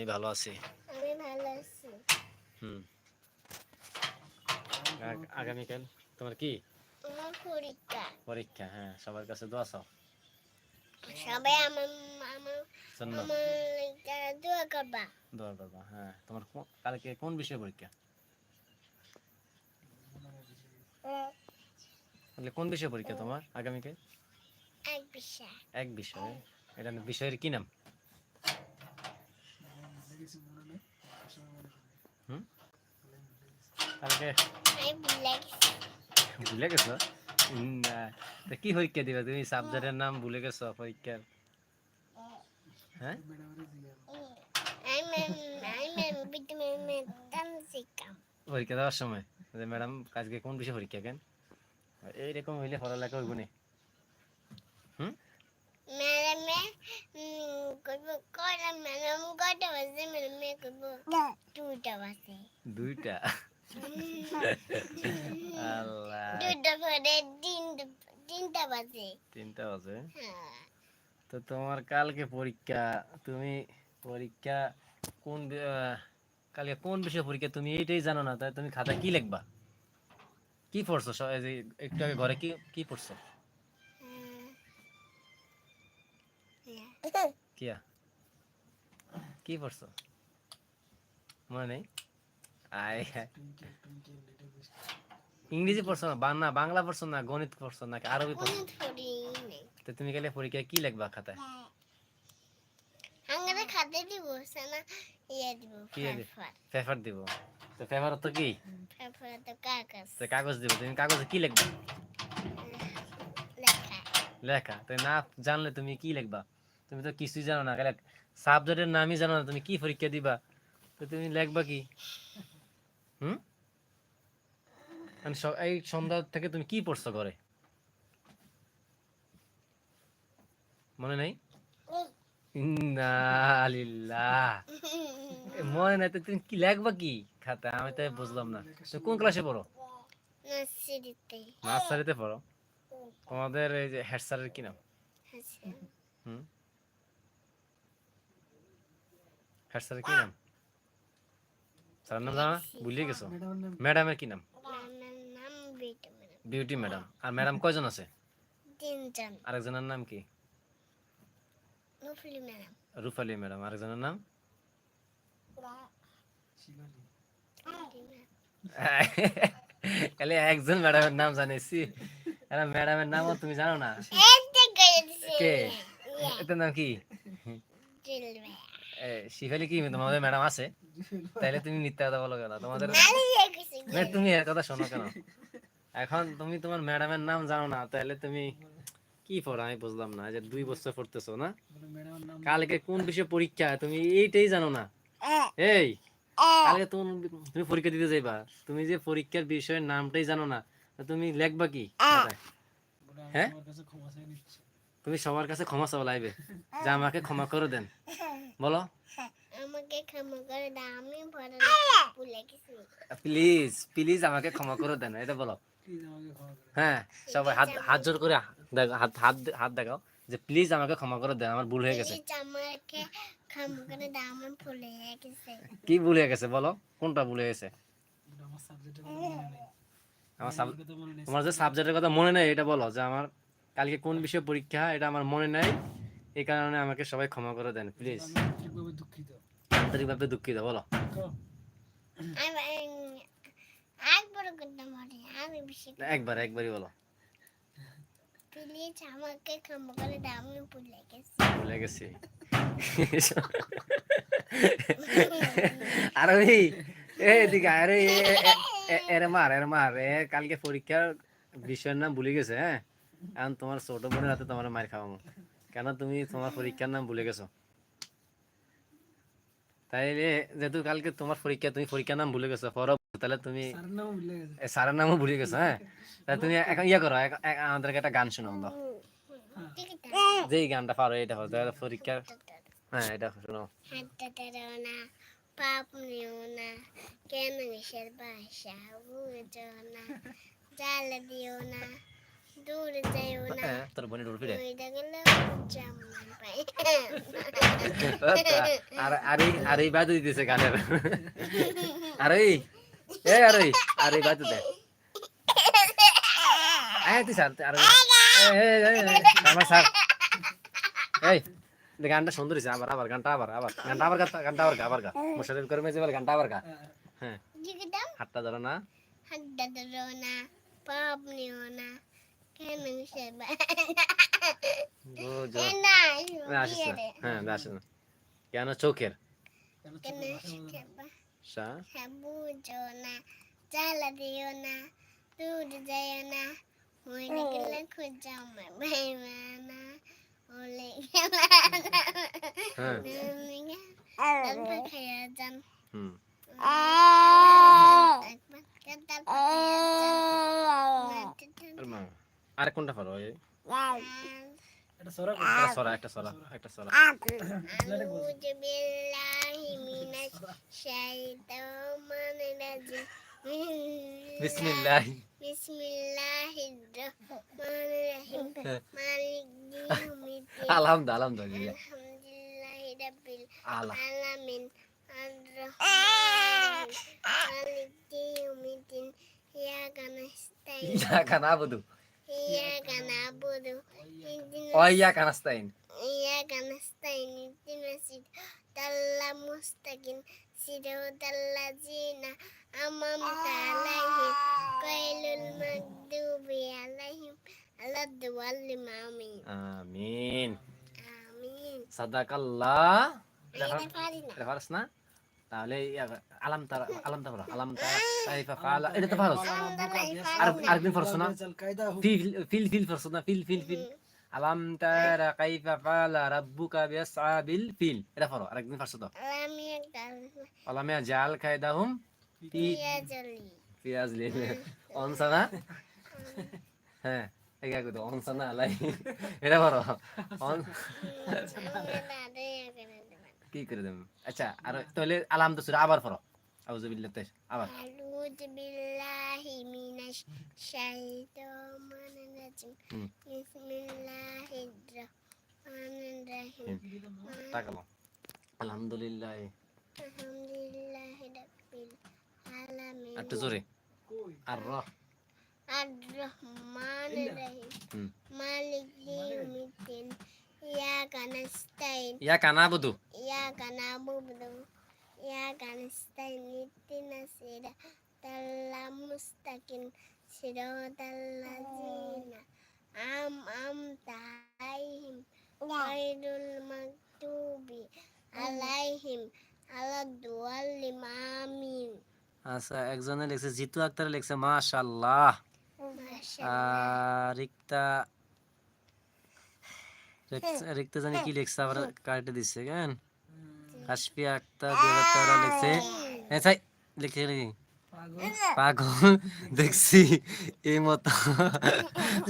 আমি ভালো আছি। আমি ভালো আছি। হুম। আগ- আগামীকাল তোমার কি? আমার পরীক্ষা। পরীক্ষা হ্যাঁ সবার কাছে দোয়া চাও। সবাই আমার আমার আমার দোয়া করবা। দোয়া করবা হ্যাঁ। তোমার কালকে কোন বিষয়ে পরীক্ষা? তাহলে কোন বিষয়ে পরীক্ষা তোমার আগামীকাল? এক বিষয়। এক বিষয়ে। এটা বিষয়ের কি নাম? ভুলে গেছি? কি পরীক্ষা দিবা? তুমি সাবজেক্টের নাম ভুলে গেছো পরীক্ষার হ্যাঁ পরীক্ষা দেওয়ার সময়। ম্যাডাম আজকে কোন বিষয়ে পরীক্ষা কেন? এইরকম হইলে পড়ালেখা হইব না হুম ম্যাডামে দুইটা? পরে তিনটা তিনটা বাজে? তিনটা বাজে তো তোমার কালকে পরীক্ষা তুমি পরীক্ষা কোন আহ, কালকে কোন বিষয়ে পরীক্ষা? তুমি এইটাই জানো না তাই তুমি খাতা কি লিখবা? কি পড়ছো? একটু আগে ঘরে কি কি পড়ছো? হ্যাঁ। কিয়া? কি পড়ছো? মনে নেই? আয় ইংরেজি পড়ছো না? বাংলা বাংলা পড়ছো না গণিত পড়ছো না আরবি পড়ছো? তো তুমি গেলে পরীক্ষায় কি লিখবা খাতায়? দিব ইয়ে দিব কি দিব? পেপার। দিব। তো পেপার তো কি? ফেফার তো কাগজ। তো কাগজ দিব তুমি কাগজে কি লিখবা? লেখা। লেখা। তো না জানলে তুমি কি লিখবা? তুমি তো কিছুই জানো না খালি সাবজেক্টের নামই জানো না তুমি কি পরীক্ষা দিবা? তো তুমি লিখবা কি? হুম? আমি এই সন্ধ্যা থেকে তুমি কি পড়ছো ঘরে? মনে নেই? মনে নাই তো তুমি কি লেখবা কি? খাতা আমি তো বুঝলাম না। তুমি কোন ক্লাসে পড়ো? নার্সারিতে। পড়ো? তোমাদের এই যে হেড স্যারের কি নাম? হুম? হেড স্যারের কি নাম স্যারের নাম জানা ভুলিয়ে গেছো ম্যাডামের কি নাম আমার নাম বিটু ম্যাডাম বিউটি ম্যাডাম আর ম্যাডাম কয়জন আছে তিনজন আরেকজনের নাম কি নুফলি ম্যাডাম রুফালি ম্যাডাম আরেকজনের নাম খালি একজন ম্যাডামের নাম জানিছি এরা ম্যাডামের নামও তুমি জানো না একটা করে দিছে কে এটার নাম কি চিলবে এ, শিফালি কি তোমাদের ম্যাডাম আছে? তাইলে তুমি মিথ্যা কথা বলো কেন? তোমাদের নালি দিয়ে গেছে না, তুমি এর কথা শোনো কেন? এখন তুমি তোমার ম্যাডামের নাম জানো না তাহলে তুমি কি পড়ো? আমি বুঝলাম না যে দুই বছর পড়তেছো না? কালকে কোন বিষয়ে পরীক্ষা? তুমি এইটাই জানো না। এই কালকে তুমি তুমি পরীক্ষা দিতে যাইবা। তুমি যে পরীক্ষার বিষয়ের নামটাই জানো না তুমি লেখবা কি? হ্যাঁ? তুমি সবার কাছে ক্ষমা চাও লাইবে। যে আমাকে ক্ষমা করে দেন। বলো। আমাকে ক্ষমা করে দাও আমি ভুলে গেছি। প্লিজ প্লিজ আমাকে ক্ষমা করে দেন এটা বলো। হ্যাঁ সবাই হাত হাত জোর করে দেখ- হাত হাত হাত দেখাও যে প্লিজ আমাকে ক্ষমা করে দেন আমার ভুল হয়ে গেছে। আমাকে ক্ষমা করে দাও আমার ভুলে গেছে। কি ভুল হয়ে গেছে বলো? কোনটা ভুল হয়ে গেছে আমার তোমার যে সাবজেক্টের কথা মনে নেই এটা বলো যে আমার কালকে কোন বিষয়ে পরীক্ষা এটা আমার মনে নাই এই কারণে আমাকে সবাই ক্ষমা করে দেন প্লিজ আন্তরিকভাবে দুঃখিত বলো একবার একবারই বলো প্লিজ আমাকে ক্ষমা করে দাও আমি ভুলে গেছি ভুলে গেছি আর ওই এদিকে আরে এ- এ- এ- এরে মার এরে মার এ কালকে পরীক্ষার বিষয়ের নাম ভুলে গেছে হ্যাঁ এখন তোমার ছোট বোনের হাতে তোমার মার খাওয়াবো। কেন তুমি তোমার পরীক্ষার নাম ভুলে গেছো? তাইলে যেহেতু কালকে তোমার পরীক্ষা তুমি পরীক্ষার নাম ভুলে গেছো পর তাহলে তুমি এ, নামও ভুলে গেছো হ্যাঁ? তাহলে তুমি এখন ইয়ে করো আমাদেরকে একটা গান শোনাও দাও। যেই গানটা পারো এটা হতো পরীক্ষার হ্যাঁ এটা শোনো হাতটা তেরো না পাপ নিও না কেন বাসা বুঝো না জাল দিও না। দূরে যাইও না। হ্যাঁ, তোর বোনের ডোর ফিরে। ওইটা গেলে জামাই পাই আর আর এই বাজে দিতেছে গানের আরে এ আরে আরে বাজে দে। আয় তুই স্যার আরে। আমার স্যার এই গানটা সুন্দর হয়েছে। আবার আবার গানটা আবার আবার। গানটা আবার গা গানটা আবার গা আবার গা। মুশারিফ করে মেজে বলে গানটা আবার গা। হ্যাঁ। হাতটা ধরো না। হাড্ডা ধরো না পাপ নিও না। কেন চোখের বুঝো না জ্বালা দিও না দূর যাইও না মরে গেলে খুঁজা ভাই মানা ওলে গেলা হ্যাঁ খাইয়া যান হুম একবার তারপর খাইয়া আর মা আরে কোনটা পারো এটা সরা একটা সরা একটা সরা একটা সরা। আউযু বিল্লাহি মিনাশ শাইতানির রাজিম বিসমিল্লাহ বিসমিল্লাহির রহমানির রহিম। আলহামদুলিল্লাহ ওয়াইয়াক আনাস্তাইন ওয়াইয়াক আনাস্তাইন ইহদিনা সিরাতাল মুস্তাকিম সিরাতাল লাযিনা আমামতা আলাইহিম গায়রুল মাগদুবি আলাইহিম আলাদ-দাল্লিন আমিন আমিন আমিন সাদাকাল্লাহ এটা পারিস না তাহলে আলাম তারা আলাম তারা আলাম তারা কাইফা ফাআলা এটা তো পারস আরেকদিন পারস না ফিল ফিল ফিল পারস না ফিল ফিল ফিল আলাম তারা কাইফা ফালা রাব্বুকা বিআসহাবিল ফিল এটা পড়ো আরেকদিন পারছ তো আলামিয়া জাল খায়দাহুম পিয়াজলি পিয়াজলি অনসানা হ্যাঁ এগা কইতো অনসানা লাই এটা পড়ো কি করে দেব আচ্ছা আর তাহলে আলাম তো সুরা আবার পড়ো আউযু বিল্লাহি আবার আউযু বিল্লাহি মিনাশ শাইতানির রাজিম তাকালো আলহামদুলিল্লাহ الحمد لله رب العالمين একটু জোরে আর রহ الرحمن الرحيم হুম مالك يوم الدين إياك نستعين ইয়া কানা বুদু إياك نعبد وإياك نستعين اهدنا الصراط المستقيم صراط الذين أنعمت عليهم غير المغضوب আলাইহিম আমিন আচ্ছা একজনে লিখছে জিতু আক্তার লিখছে মাশাআল্লাহ। রিক্তা রিক্তা জানি কি লিখছে আবার কাটে দিছে কেন? হাসপি আক্তার দেবতারা লিখছে। এসাই লিখে রে পাগল দেখছি এই মত।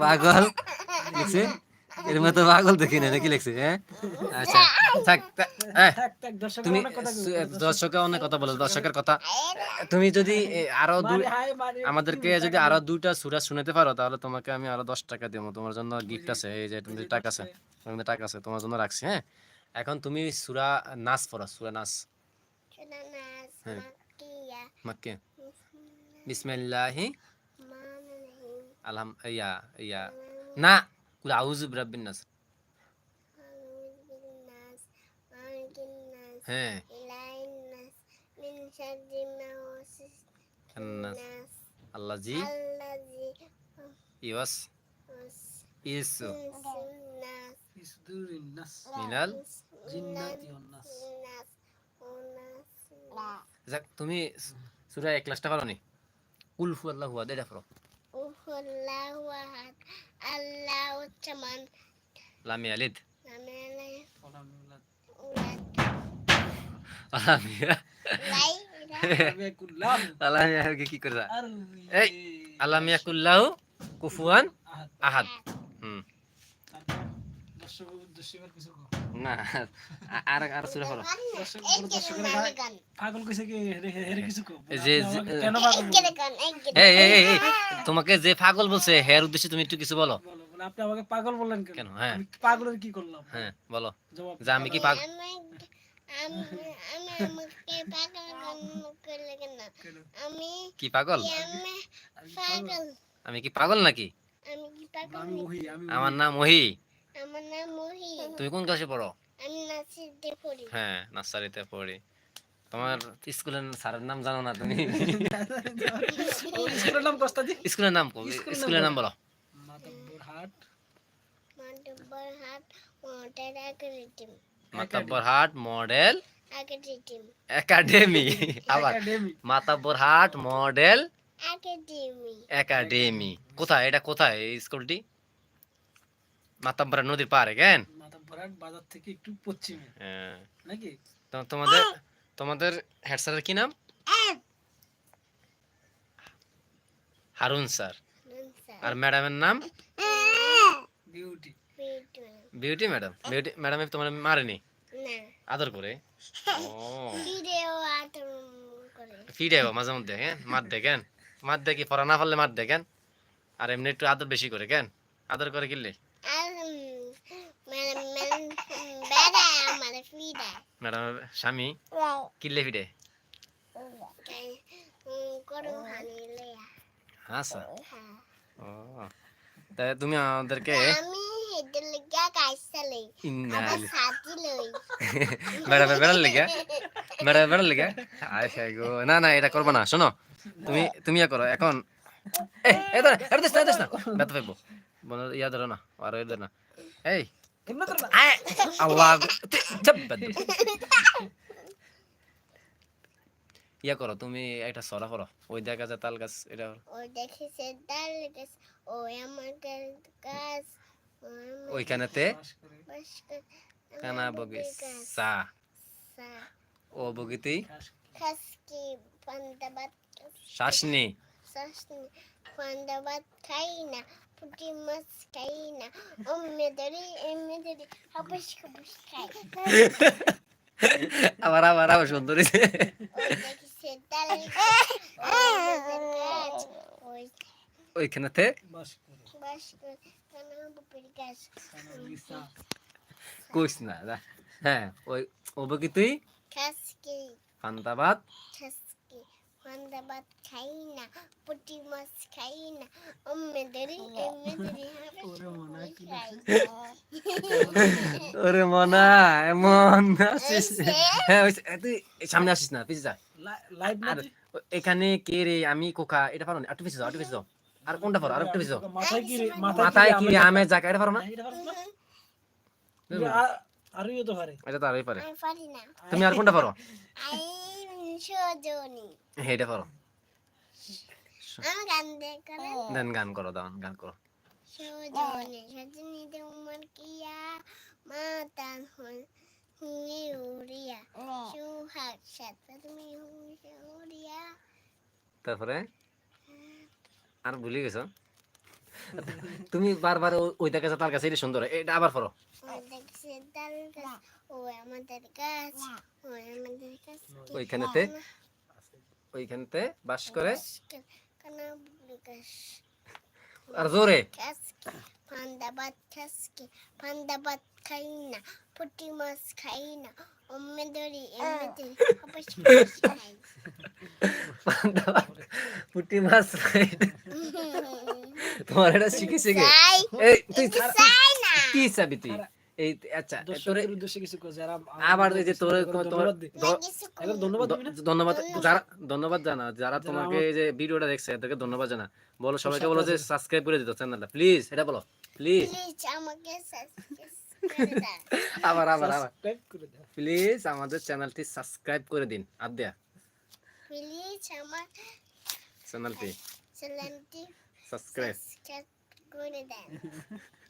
পাগল লিখছে। এর মতো পাগল দেখি না কি লেখছে হ্যাঁ? আচ্ছা থাক হ্যাঁ, তুমি দর্শকের অনেক কথা বলো দর্শকের কথা। তুমি যদি আরও আমাদেরকে যদি আরও দুইটা সুরা শুনাতে পারো তাহলে তোমাকে আমি আরও দশ টাকা দেবো তোমার জন্য গিফট আছে এই যে তুমি টাকা আছে তোমাদের টাকা আছে তোমার জন্য রাখছি হ্যাঁ? এখন তুমি সুরা নাচ পড়ো সুরা নাচ। হ্যাঁ। মাক্কে বিসমিল্লাহি। আলহাম ইয়া ইয়া। না কুল আউযু বিরাব্বিন নাস। হ্যাঁ। আল্লাহ জি ইওয়াস তুমি সুরা এক ক্লাসটা করনি নি কুলফু আল্লাহ হুয়া দেখো আল্লাহু আহাদ আল্লাহু সামাদ লাম ইয়ালিদ লাম কি করছ এই আলাম ইয়াকুল্লাহু কুফুয়ান আহাদ না আর আর সুরে পাগল কইছে কি হেরে কিছু কো যে- কেন পাগল এই এই তোমাকে যে পাগল বলছে হের উদ্দেশ্যে তুমি একটু কিছু বলো। আপনি আমাকে পাগল বললেন কেন? হ্যাঁ। আমি পাগলের কি করলাম? হ্যাঁ বলো। যে আমি কি পাগল কি পাগল? আমি কি পাগল? নাকি। আমার নাম ওহি। আমার নাম মহি তুমি কোন ক্লাসে পড়ো? আমি নাচিতে পড়ি। হ্যাঁ নার্সারিতে পড়ি। তোমার স্কুলের স্যারের নাম জানো না তুমি? স্কুলের নাম কস্তা দি স্কুলের নাম স্কুলের নাম বলো। মাতব্বর হাট মাধবর হাট মোটার academy. Matabbar model academy. Academy. আবার একাডেমি। মাতাব্বর হাট মডেল একাডেমি। একাডেমি। কোথায়? এটা কোথায় এই স্কুলটি? মাতাব্বর নদীর পারে কেন বাজার থেকে একটু পশ্চিমে। হ্যাঁ। নাকি? তোমাদের তোমাদের হেড স্যারের কি নাম? হারুন স্যার আর ম্যাডামের নাম? Beauty. Beauty madam Beauty madam তোমার মারেনি? আদর করে? ও ভিডিও আতম করে। ফিরে মাঝে মধ্যে হ্যাঁ? মার দেখেন মার দেখি পড়া না পারলে মার দেখেন আর এমনি একটু আদর বেশি করে কেন আদর করে কিনলে আর মানে মানে বেড়া আমার ফিডা ম্যাডাম স্বামী কিনলে ফিরে ও তাই তুমি আমাদেরকে না না এটা করব না শোনো তুমি তুমি ইয়া করো এখন এই এটা না ব্যথা পাইবো ইয়া ধরো না আর ধরো না এই আল্লাহ। ইয়া করো তুমি একটা সরা করো। ওই দেখা যায় তাল গাছ এটা করো। ও দেখেছে ডাল গাছ ও আমার গাছ ওইখানেতে কানা বগি সা সা, ও বগিতেই খাস পান্তাবাদ শ্বাসনি শাসনি পান্তাবাদ খাই না পুঁটি মাছ খাই না অম্মে ধরি এমনি ধরি হাবুস হাবুস খাই আবার আবার আবার সুন্দর ওইখানেতে কইস না হ্যাঁ ওই ও বগিতেই খাসকি পান্তাবাদ খাই না পুঁটি মাছ খাই না ওরে মনা মনা এমন আসিস? হ্যাঁ তুই সামনে আসিস না পিছিয়ে যা। লাইভ এখানে কে রে আমি কোকা এটা পারো না একটু পিছিয়ে যাও একটু পিছিয়ে যাও। আর কোনটা পারো আর একটু পিছিয়ে যাও। মাথায় কি রে মাথায় কি রে আমের- আমের এটা পারো না? এটা পারো না? আ- আরও ইয়ে তো পারে। এটা তো আরই পারে। আমি পারি না। তুমি আর কোনটা পারো? সজনি হ্যাঁ এটা গান দেন গান করো দাও গান করো। সজনি সজনি তোমার কিয়া মাতান হল হুঙ্গি সুহাগ সাথে তুমি উড়িয়া। তারপরে? আর ভুলে গেছো? তুমি বারবার ওই দেখা তার কাছে এটা সুন্দর। এটা আবার পড়ো। ওই ও আমাদের গাছ ও আমাদের গাছ ওইখানেতে ওইখানেতে বাস করে আর জোরে খাসকি খাই না পুঁটি মাছ খাই না অম্মে ধরি এমনি ধরি হাবাস হাবাস খাই পুটি মাছ তোমার এটা শিখেছে এই তুই কি চাবি তুই এই আচ্ছা তোরে দর্শকদের উদ্দেশ্যে কিছু যারা আবার এই যে তোর তোমার ধন্যবাদ যারা ধন্যবাদ জানা যারা তোমাকে এই যে ভিডিওটা দেখছে এদেরকে ধন্যবাদ জানা বলো সবাইকে বলো যে সাবস্ক্রাইব করে দিত চ্যানেলটা প্লিজ এটা বলো প্লিজ প্লিজ আমাকে সাবস্ক্রাইব করে দাও। আবার আবার আবার। সাবস্ক্রাইব করে দাও। প্লিজ আমাদের চ্যানেলটি সাবস্ক্রাইব করে দিন আদ্যা প্লিজ আমার চ্যানেলটি চ্যানেলটি সাবস্ক্রাইব সাবস্ক্রাইব করে দেন।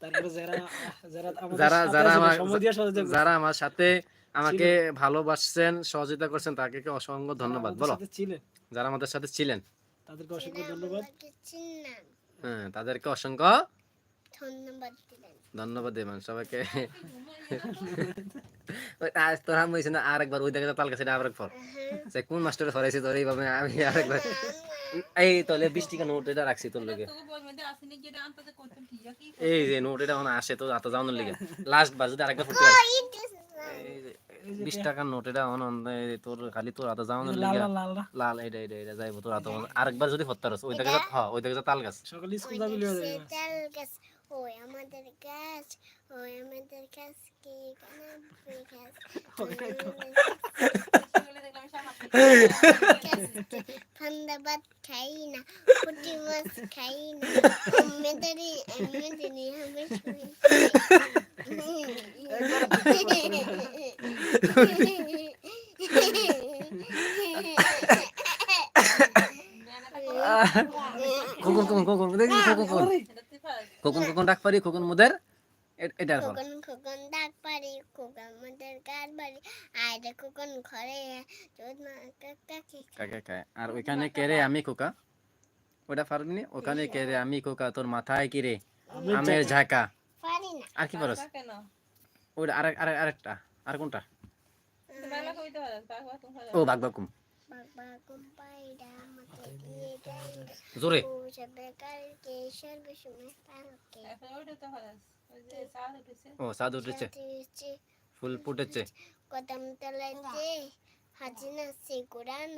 তারপরে যারা যারা যারা যারা আমার সাথে আমাকে ভালোবাসছেন সহযোগিতা করছেন তাকে অসংখ্য ধন্যবাদ বলো। যারা আমাদের সাথে ছিলেন। তাদেরকে অসংখ্য ধন্যবাদ। হ্যাঁ তাদেরকে অসংখ্য ধন্যবাদ ধন্যবাদ দেবেন সবাইকে। আজ তোর আমি হয়েছে না আরেকবার ওই দেখে তাল কাছে আবার পর। সে কোন মাস্টারে ফরাইছে তোর এইভাবে আমি আরেকবার এই তোলে বিশ টাকা নোট এটা রাখছি তোর লগে। এই যে নোট এটা আসে তো আত যাওয়ানোর লিগে। লাস্ট বার যদি আরেকবার ফুটতে পারে এই বিশ টাকার নোট এটা এই তোর খালি তোর আত যাওয়ানোর লাল লিগে। লাল লাল লাল। লাল এইটা এইটা এটা যাইবো তোর আত আরেকবার যদি ফত্তারস ওই দেখে হ্যাঁ ওই দেখে তাল গাছ। সকালে স্কুল যাবি লিয়ে যাবি। তাল গাছ ওই আমাদের গাছ ওই আমাদের গাছ কি কানাবি গাছ। ঠান্ডা ভাত খাই না পুঁটি মাছ খাই না মেদারি মেদারি হবে খোকন খোকন খোকন দেখি খোকন খোকন। খোকন খোকন ডাক পারি খোকন মুদের। এটার খোকন খোকন ডাক পারি খোকন বাড়ি। আয়রে খোকন ঘরে। কাকি কাকে আর ওইখানে কেরে আমি খোকা? ওটা পারবি নি? ওখানে কেরে আমি খোকা? তোর মাথায় কি রে আমের ঝাঁকা। আর কি পারস ওইটা আরেক আরেক আরেকটা। আর কোনটা? ও বাঘ বাকুম জোরে। ও সবে কালকে সর্বসময় পালকে। ও সাদ উঠেছে। ফুল ফুটেছে। কদম তলাতে হাজিনা সে কোরআন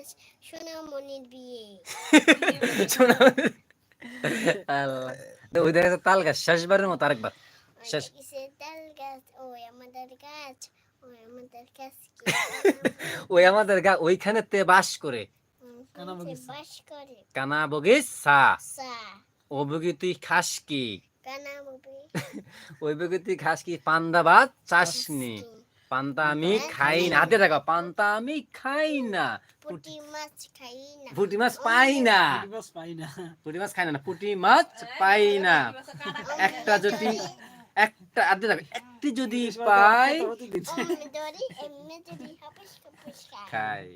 সোনামণির বিয়ে। শোনো। আল্লাহ। ওই দেখে তাল গাছ শেষবারের মতো আরেকবার। শেষ। তাল গাছ ওই আমাদের গাছ ওই আমাদের গাছ ওই আমাদের গা ওইখানে তে বাস করে। কানা বগিস সা। সা। ও বগি তুই খাস কি? কানা ববি ওই বগি খাস কি? পান্দা ভাত চাসনি। পান্তা আমি খাই না। হাতে রাখা পান্তা আমি খাই না। পুটি মাছ খাই না। পুটি মাছ পাই না। পুটি মাছ খাই না পুটি মাছ পাই না। একটা যদি একটা হাতে রাখা একটি যদি পাই খাই।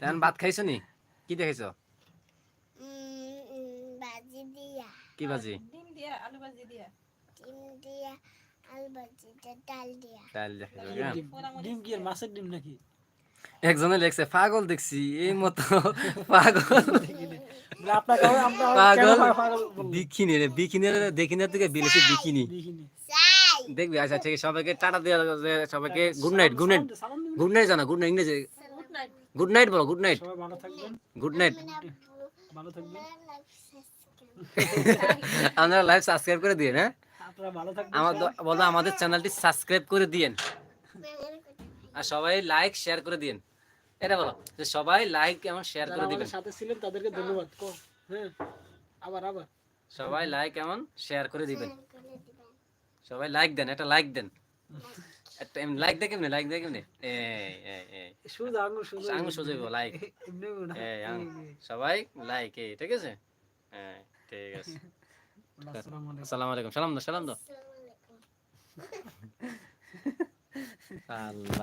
তেমন ভাত খাইছো নি? কি দেখাইছো উম, উম, বাজি দিয়া। কি বাজি ডিম দিয়া আলু দিয়া ডাল দিয়া ডাল কেন? ডিম কি আর মাছের ডিম নাকি? একজনে লেখছে পাগল দেখছি এই মতো পাগল। পাগল? বিকিনি রে বিকিনি রে দেখিনি থেকে বিলেছি বিকিনি। দেখবি আচ্ছা ঠিক আছে সবাইকে টাটা দেওয়া সবাইকে good night good night. Good night জানা গুড নাইট ইংরেজি। গুড নাইট বলো গুড নাইট সবাই ভালো থাকবেন। গুড নাইট ভালো থাকবেন। আপনারা লাইভ সাবস্ক্রাইব করে দিয়ে হ্যাঁ? বলো আমাদের চ্যানেলটি সাবস্ক্রাইব করে দিয়েন। আর সবাই লাইক শেয়ার করে দিন এটা বলো যে সবাই লাইক এবং শেয়ার করে দিবেন। সাথে ছিলেন তাদেরকে ধন্যবাদ। কো হ্যাঁ আবার আবার। সবাই লাইক এবং শেয়ার করে দিবেন। সবাই লাইক দেন একটা লাইক দেন। একটা লাইক দেখে কেমনে লাইক দেখে কেমনে? এই এই এই। শুধু আঙুল শুধু আঙুল সোজাইব লাইক এমনি সবাই লাইক এই ঠিক আছে? হ্যাঁ ঠিক আছে। আসসালামু আলাইকুম। সালাম দাও সালাম দাও। আল্লাহ।